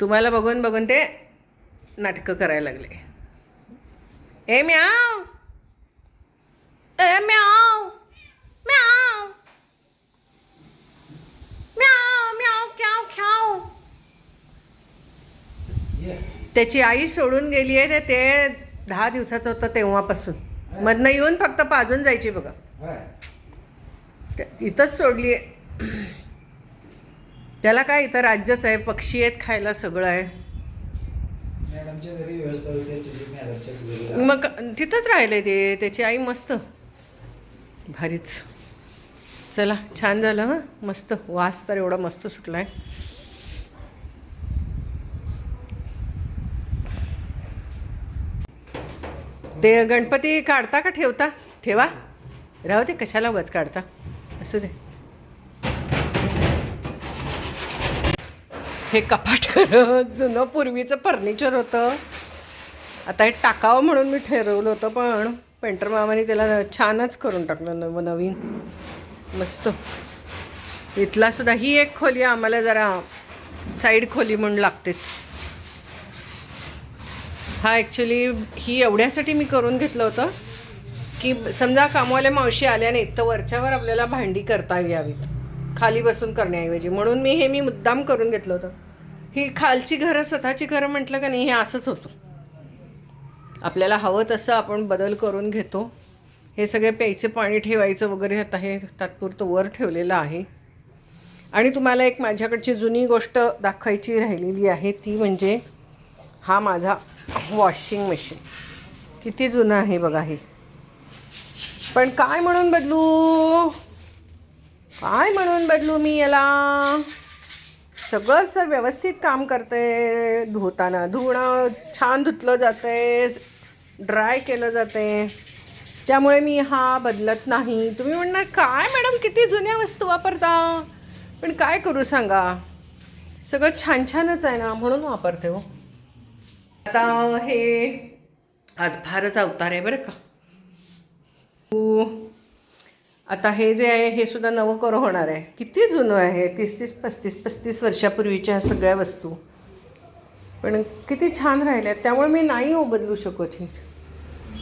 तुम्हाला बघून बघून ते नाटकं करायला लागले. ए म्याव. ए म्याव. म्याव. म्याव म्याव क्याव ख्याव. त्याची आई सोडून गेली आहे ते ते दहा दिवसाचं होतं तेव्हापासून. मधनं येऊन फक्त पाजून जायची बघा. इथंच सोडली आहे. त्याला काय इथं राज्यच आहे पक्षी आहेत खायला सगळं आहे. मग तिथंच राहिले ते त्याची आई मस्त. भारीच. चला छान झालं हं. मस्त. वास तर एवढा मस्त सुटलाय. ते गणपती काढता का ठेवता? ठेवा. राहू दे कशाला उगाच काढता? असू दे. हे कपाट खरं जुनं पूर्वीचं फर्निचर होतं. आता हे टाकावं म्हणून मी ठरवलं होतं पण पेंटर मामाने त्याला छानच करून टाकलं नव नवीन. मस्त. इथला सुद्धा ही एक खोली आम्हाला जरा साईड खोली म्हणून लागतेच. हा ॲक्च्युली ही एवढ्यासाठी मी करून घेतलं होतं की समजा कामवाल्या मावशी आल्या नाहीत तर वरच्यावर आपल्याला भांडी करता यावीत. खाली बसून करण्याऐवजी. म्हणून मी हे मी मुद्दाम करून घेतलं होतं. ही खालची घरं स्वतःची घरं म्हटलं का नाही हे असंच होतं. आपल्याला हवं तसं आपण बदल करून घेतो. हे सगळे प्यायचं पाणी ठेवायचं वगैरे आता हे तात्पुरतं वर ठेवलेलं आहे. आणि तुम्हाला एक माझ्याकडची जुनी गोष्ट दाखवायची राहिलेली आहे ती म्हणजे हा माझा वॉशिंग मशीन. किती जुनं आहे बघा हे. पण काय म्हणून बदलू? काय म्हणून बदलू मी याला? सगळं सर व्यवस्थित काम करते धुताना धुणं छान धुतलं जाते ड्राय केलं जाते त्यामुळे मी हा बदलत नाही. तुम्ही म्हणणार काय मॅडम किती जुन्या वस्तू वापरता? पण काय करू सांगा? सगळं छान छानच आहे ना म्हणून वापरते हो. आता हे आज फारच अवतार आहे बरं का हो. आता हे जे आहे हे सुद्धा नवं करो होणार आहे. किती जुनं आहे? तीस तीस पस्तीस पस्तीस वर्षापूर्वीच्या ह्या सगळ्या वस्तू. पण किती छान राहिल्या. आहेत त्यामुळे मी नाही हो बदलू शकत ही.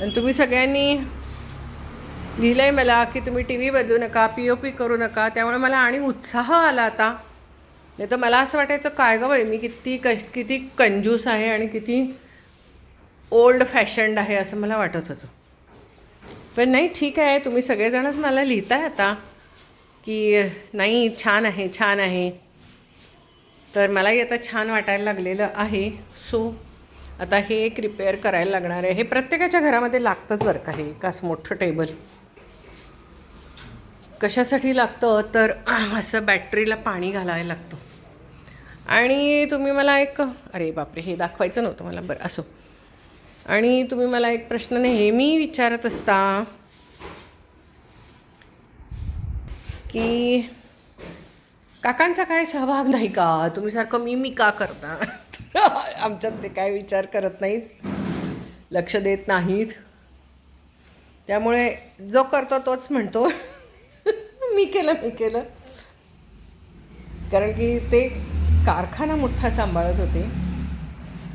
आणि तुम्ही सगळ्यांनी लिहिलं आहे मला की तुम्ही टी व्ही बदलू नका पी ओ पी करू नका. त्यामुळे मला आणि उत्साह आला आता. नाही तर मला असं वाटायचं काय गं बाई मी किती क किती कंजूस आहे आणि किती ओल्ड फॅशन्ड आहे असं मला वाटत होतं. पण नाही ठीक आहे. तुम्ही सगळेजणच मला लिहिताय आता की नाही छान आहे छान आहे. तर मलाही आता छान वाटायला लागलेलं आहे. सो आता हे एक रिपेअर करायला लागणार आहे. हे प्रत्येकाच्या घरामध्ये लागतंच बरं का हे एक असं मोठं टेबल कशासाठी लागतं? तर असं बॅटरीला पाणी घालायला लागतं. आणि तुम्ही मला एक अरे बापरे हे दाखवायचं नव्हतं मला. बरं असो. आणि तुम्ही मला एक प्रश्न नेहमी विचारत असता की काकांचा काय सहभाग नाही का? तुम्ही सारखं मी मी का करता. आमच्यात ते काय विचार करत नाहीत. लक्ष देत नाहीत. त्यामुळे जो करतो तोच म्हणतो. मी केलं मी केलं. कारण की ते कारखाना मोठा सांभाळत होते.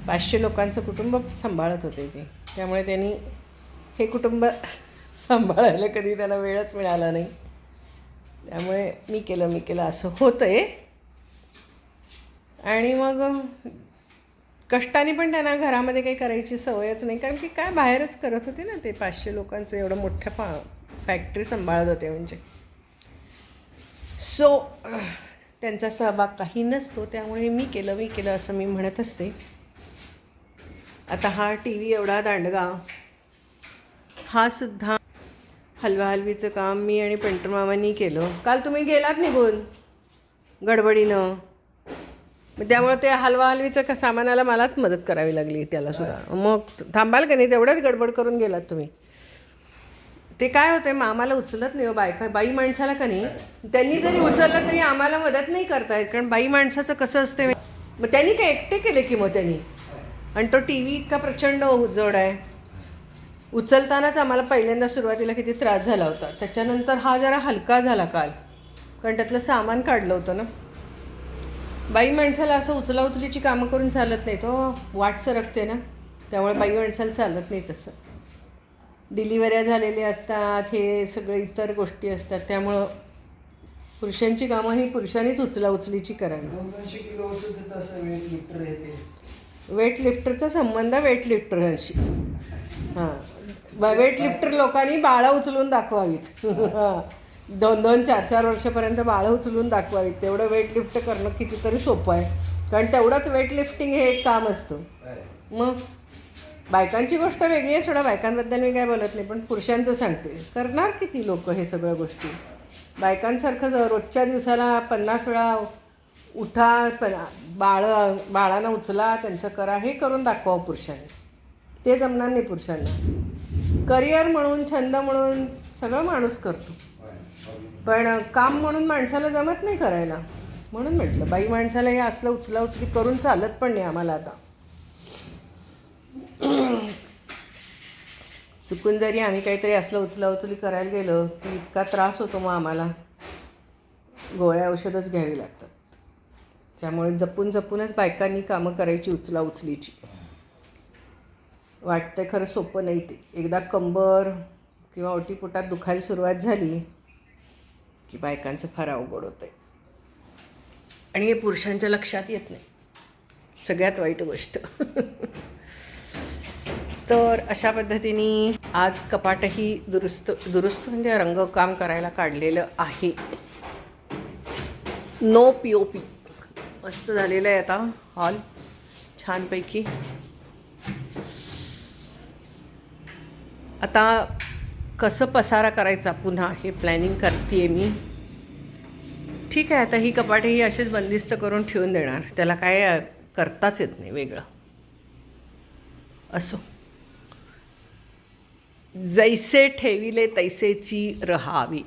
पाचशे लोकांचं कुटुंब सांभाळत होते ते. त्यामुळे त्यांनी हे कुटुंब सांभाळायला कधी त्यांना वेळच मिळाला नाही. त्यामुळे मी केलं मी केलं असं होतं आहे आणि मग कष्टाने पण त्यांना घरामध्ये काही करायची सवयच नाही. कारण की काय बाहेरच करत होते ना ते पाचशे लोकांचं एवढं मोठ्या पा फॅक्टरी सांभाळत होते म्हणजे. सो त्यांचा सहभाग काही नसतो. त्यामुळे मी केलं मी केलं असं मी म्हणत असते. आता हा टी व्ही एवढा दांडगा. हा सुद्धा हलवा हलवीचं काम मी आणि पेंटर मामांनी केलं. काल तुम्ही गेलात निघून गडबडीनं. मग त्यामुळे ते हलवा हलवीचं का सामानाला मलाच मदत करावी लागली त्याला सुद्धा. मग थांबाल का नाही? तेवढंच गडबड करून गेलात तुम्ही. ते काय होतं मामाला उचलत नाही हो बायका. बाई माणसाला का नाही? त्यांनी जरी उचललं तरी आम्हाला मदत नाही करतायत. कारण बाई माणसाचं कसं असते मग त्यांनी काय एकटे केले की मग त्यांनी? आणि तो टी व्ही इतका प्रचंड उजड आहे. उचलतानाच आम्हाला पहिल्यांदा सुरुवातीला किती त्रास झाला होता. त्याच्यानंतर हा जरा हलका झाला काल. कारण त्यातलं सामान काढलं होतं ना. बाई माणसाला असं उचला उचलीची कामं करून चालत नाही तो हो. वाट सरकते ना. त्यामुळे बाई माणसाला चालत नाही तसं. डिलिव्हऱ्या झालेल्या असतात हे सगळे इतर गोष्टी असतात. त्यामुळं पुरुषांची कामं ही पुरुषांनीच उचला उचलीची करावी. दोन दोनशे किलो असं लिटर येते वेटलिफ्टरचा संबंध वेटलिफ्टरांशी हां. ब वेटलिफ्टर लोकांनी बाळं उचलून दाखवावीत. हां. दोन दोन चार चार वर्षापर्यंत बाळं उचलून दाखवावीत. तेवढं वेटलिफ्ट करणं कितीतरी सोपं आहे. कारण तेवढंच वेटलिफ्टिंग हे एक काम असतं. मग बायकांची गोष्ट वेगळी आहे सोडा. बायकांबद्दल मी काय बोलत नाही पण पुरुषांचं सांगते. करणार किती लोक हे सगळ्या गोष्टी? बायकांसारखं जर रोजच्या दिवसाला पन्नास वेळा उठा प बाळं बाळांना उचला त्यांचं करा हे करून दाखवा हो पुरुषांनी. ते जमणार नाही पुरुषांना. करिअर म्हणून छंद म्हणून सगळं माणूस करतो. पण काम म्हणून माणसाला जमत नाही करायला. म्हणून म्हटलं बाई माणसाला हे असलं उचला उचली करून चालत पण नाही आम्हाला आता. चुकून जरी आम्ही काहीतरी असलं उचला उचली करायला गेलो की इतका त्रास होतो मग आम्हाला. गोळ्या औषधच घ्यावी लागतात. त्यामुळे जपून जपूनच बायकांनी कामं करायची उचला उचलीची. वाटतं खरं सोपं नाही ते. एकदा कंबर किंवा ओटीपोटात दुखायला सुरुवात झाली की बायकांचं फार अवघड होतं आहे आणि हे पुरुषांच्या लक्षात येत नाही. सगळ्यात वाईट गोष्ट. तर अशा पद्धतीने आज कपाटही दुरुस्त दुरुस्त म्हणजे रंगकाम करायला काढलेलं आहे. नो पी ओ पी मस्त झालेलं आहे आता हॉल. छानपैकी. आता कसं पसारा करायचा पुन्हा हे प्लॅनिंग करते मी. ठीक आहे आता ही कपाटे ही अशीच बंदिस्त करून ठेवून देणार. त्याला काय करताच येत नाही वेगळं. असो. जैसे ठेविले तैसेची रहावी.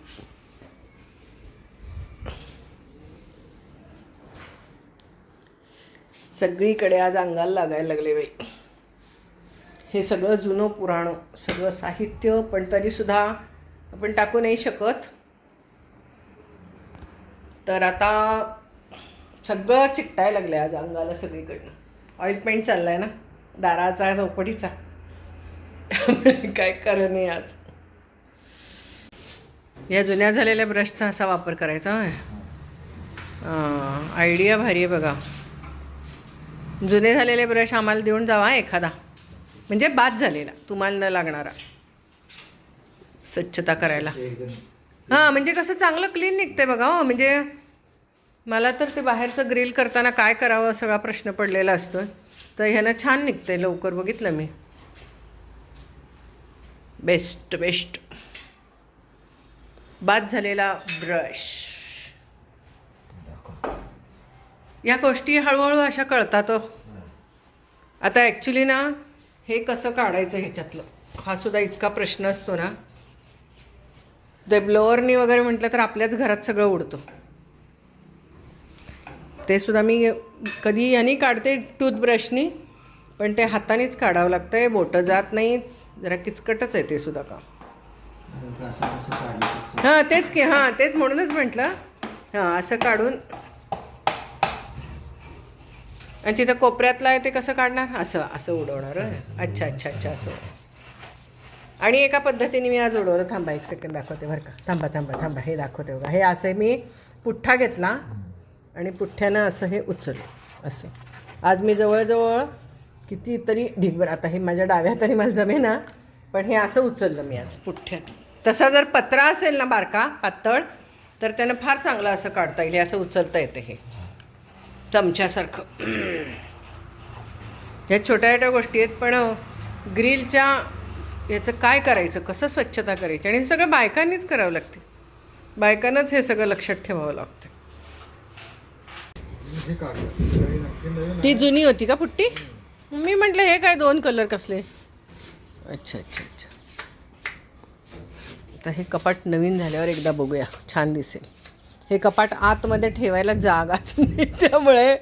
सगळीकडे आज अंगाला लागायला लागले बाई. हे सगळं जुनं पुराणं सगळं साहित्य पण तरीसुद्धा आपण टाकू नाही शकत. तर आता सगळं चिकटायला लागलं आज अंगाला सगळीकडनं. ऑइल पेंट चालला आहे ना? दाराचा चौपटीचा काय खरं नाही आज. या जुन्या झालेल्या ब्रशचा असा वापर करायचा आयडिया भारी आहे बघा. जुने झालेले ब्रश आम्हाला देऊन जावा एखादा. म्हणजे बाद झालेला तुम्हाला न लागणारा. स्वच्छता करायला. हां म्हणजे कसं चांगलं क्लीन निघते बघा हो. म्हणजे मला तर ते बाहेरचं ग्रिल करताना काय करावं सगळा प्रश्न पडलेला असतो. तर ह्यानं छान निघते लवकर बघितलं मी. बेस्ट बेस्ट बाद झालेला ब्रश या गोष्टी हळूहळू अशा कळतात हो. आता ॲक्च्युली ना हे कसं काढायचं ह्याच्यातलं? हा सुद्धा इतका प्रश्न असतो ना. ते ब्लोअरनी वगैरे म्हटलं तर आपल्याच घरात सगळं उडतं. ते सुद्धा मी कधी यांनी काढते टूथब्रशनी पण ते हातानेच काढावं लागतं आहे बोटं जात नाही जरा किचकटच आहे ते सुद्धा का हां तेच की हां तेच म्हणूनच म्हटलं. हां असं काढून आणि तिथं कोपऱ्यातलं आहे ते कसं काढणार? असं असं उडवणार अच्छा अच्छा अच्छा असं. आणि एका पद्धतीने मी आज उडवलं. थांबा एक सेकंड दाखवते बरं का. थांबा थांबा थांबा. हे दाखवते बघा. हे असं मी पुठ्ठा घेतला आणि पुठ्ठ्यानं असं हे उचललं. असं. आज मी जवळजवळ कितीतरी ढिगभर आता हे माझ्या डाव्या तरी मला जमे ना पण हे असं उचललं मी आज पुठ्ठ्यात. तसा जर पत्रा असेल ना बारका पातळ तर त्यानं फार चांगलं असं काढता येईल. हे असं उचलता येतं हे. चमच्यासारखं ह्या छोट्या छोट्या गोष्टी आहेत पण ग्रिलच्या याचं काय करायचं? कसं स्वच्छता करायची? आणि हे सगळं बायकांनीच करावं लागते. बायकांनाच हे सगळं लक्षात ठेवावं लागतं. ती जुनी होती का पुट्टी? मी म्हटलं हे काय दोन कलर कसले? अच्छा अच्छा अच्छा. आता हे कपाट नवीन झाल्यावर एकदा बघूया. छान दिसेल. हे कपाट आतमध्ये ठेवायला जागाच नाही. त्यामुळे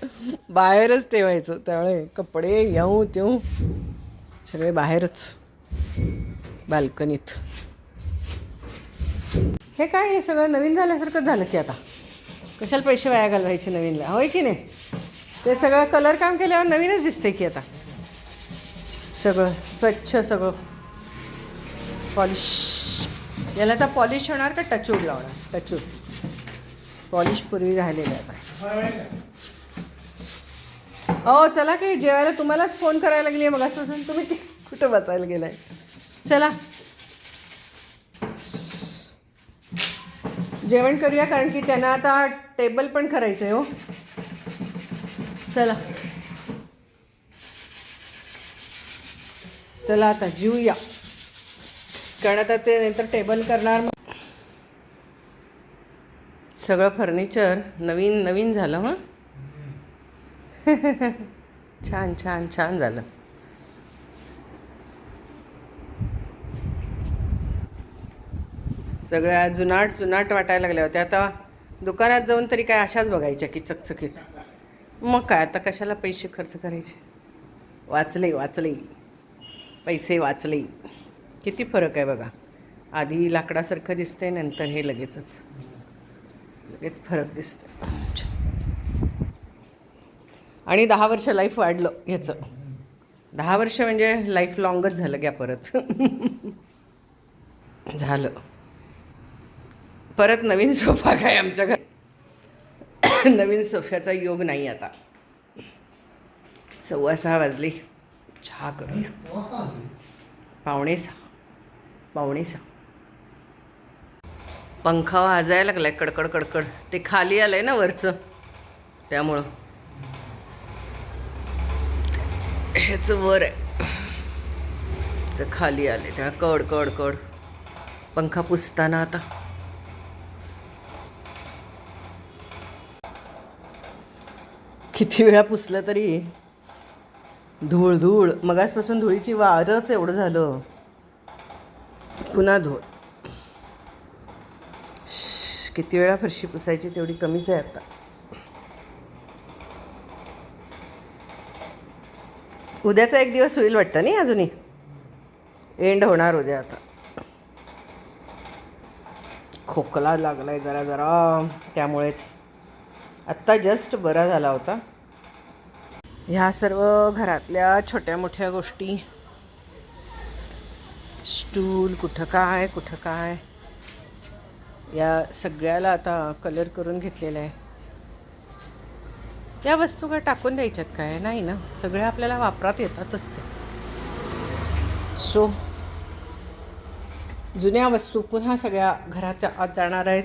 बाहेरच ठेवायचं. त्यामुळे कपडे येऊ तेऊ सगळे बाहेरच. बाल्कनीत. हे काय हे सगळं नवीन झाल्यासारखं झालं की आता? कशाला पैसे वाया घालवायचे नवीनला? होय की नाही? ते सगळं कलर काम केल्यावर नवीनच दिसते की आता. सगळं स्वच्छ सगळं. पॉलिश याला आता पॉलिश होणार का टचूड लावणार? टचूड पॉलिश पूर्वी आहे. हो चला की जेवायला तुम्हालाच फोन करायला लागली आहे मगासपासून. तुम्ही ती कुठं बसायला गेलाय? चला. जेवण करूया कारण की त्यांना आता टेबल पण करायचं आहे हो. चला. चला आता जीवया कारण आता ते नंतर टेबल करणार मग सगळं फर्निचर नवीन नवीन झालं हं? छान छान छान झालं. सगळ्या जुनाट जुनाट वाटायला लागल्या होत्या. आता दुकानात जाऊन तरी काय अशाच बघायच्या की चकचकीत. मग काय आता कशाला पैसे खर्च करायचे? वाचले वाचले पैसे वाचले किती फरक आहे बघा. आधी लाकडासारखं दिसतंय नंतर हे लगेचच. लगेच फरक दिसतो आणि दहा वर्ष लाईफ वाढलं ह्याचं. दहा वर्ष म्हणजे लाईफ लॉंगच झालं घ्या परत. झालं. परत नवीन सोफा काय आमच्या घर? नवीन सोफ्याचा योग नाही आता. सव्वा सहा वाजले. चहा करूया. पावणे सहा. पावणे सहा. पंखा वाजायला लागलाय कडकड कडकड. ते खाली आलंय ना वरचं. त्यामुळं. ह्याचं वर आहे. ह्याचं खाली आले त्याला कड कड कड. पंखा पुसताना आता. किती वेळा पुसलं तरी धूळ धूळ. मगासपासून धुळीची वारच एवढं झालं. पुन्हा धूळ. किती वेळा फरशी पुसायची तेवढी कमीच आहे आता. उद्याचा एक दिवस होईल वाटतं नाही अजूनही? एंड होणार उद्या आता. खोकला लागलाय जरा जरा त्यामुळेच. आत्ता जस्ट बरा झाला होता. ह्या सर्व घरातल्या छोट्या मोठ्या गोष्टी. स्टूल कुठं काय कुठं काय? या सगळ्याला आता कलर करून घेतलेला आहे. या वस्तू काय टाकून द्यायच्यात काय? नाही ना? सगळ्या आपल्याला वापरात येतातच ते सो जुन्या वस्तू पुन्हा सगळ्या घराच्या आत जाणार आहेत.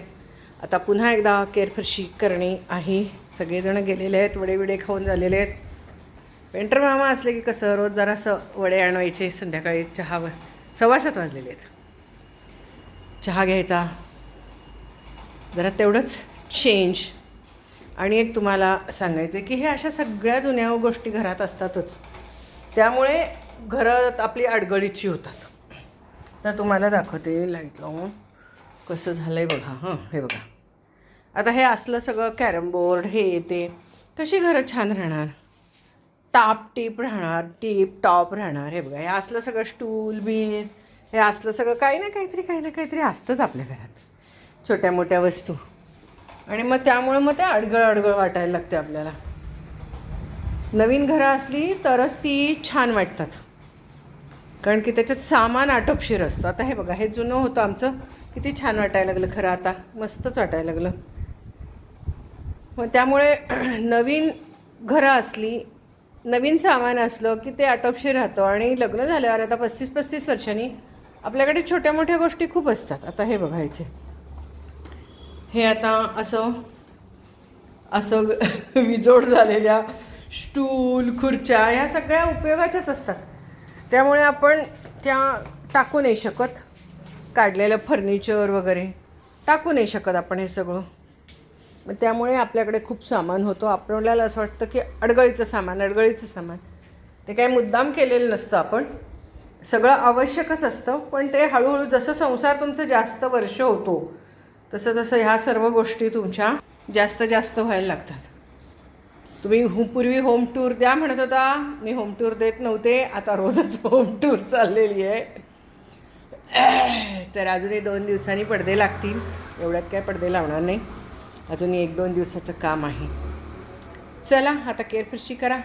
आता पुन्हा एकदा केरफरशी करणे आहे. सगळेजण गेलेले आहेत वडे विडे खाऊन झालेले आहेत. पेंटर मामा असले की कसं रोज जरासं वडे आणवायचे संध्याकाळी चहावर सव्वा सात वाजलेले आहेत. चहा घ्यायचा जरा तेवढंच चेंज आणि एक तुम्हाला सांगायचं आहे की हे अशा सगळ्या जुन्या गोष्टी घरात असतातच. त्यामुळे घरात आपली अडगळीची होतात. तर तुम्हाला दाखवते लाइट लावून. कसं झालं आहे बघा हां हे बघा. आता हे असलं सगळं कॅरम बोर्ड हे ते. कशी घरं छान राहणार? टाप टीप राहणार टीप टॉप राहणार हे बघा. हे असलं सगळं स्टूल बील हे असलं सगळं काही ना काहीतरी काही ना काहीतरी असतंच आपल्या घरात. छोट्या मोठ्या वस्तू. आणि मग त्यामुळं मग ते अडगळ अडगळ वाटायला लागते आपल्याला. नवीन घरं असली तरच ती छान वाटतात. कारण की त्याच्यात सामान आटोपशीर असतं. आता हे बघा हे जुनं होतं आमचं. किती छान वाटायला लागलं खरं आता. मस्तच वाटायला लागलं. मग त्यामुळे नवीन घरं असली नवीन सामान असलं की ते आटोपशीर राहतं. आणि लग्न झाल्यावर आता पस्तीस पस्तीस वर्षांनी आपल्याकडे छोट्या मोठ्या गोष्टी खूप असतात. आता हे बघा इथे. हे आता असं असं विजोड झालेल्या स्टूल खुर्च्या ह्या सगळ्या उपयोगाच्याच असतात. त्यामुळे आपण त्या टाकू नाही शकत. काढलेलं फर्निचर वगैरे टाकू नाही शकत आपण हे सगळं. मग त्यामुळे आपल्याकडे खूप सामान होतं. आपल्याला असं वाटतं की अडगळीचं सामान अडगळीचं सामान. ते काही मुद्दाम केलेलं नसतं आपण. सगळं आवश्यकच असतं. पण ते हळूहळू जसं संसार तुमचं जास्त वर्ष होतो तसं तसं ह्या सर्व गोष्टी तुमच्या जास्त जास्त व्हायला लागतात. तुम्ही हो पूर्वी होम टूर द्या म्हणत होता मी होम टूर देत नव्हते आता रोजच होम टूर चाललेली आहे. तर अजूनही दोन दिवसांनी पडदे लागतील एवढ्यात काय पडदे लावणार नाही. अजून एक दोन दिवसाचं काम आहे. चला आता केअरफिरशी करा.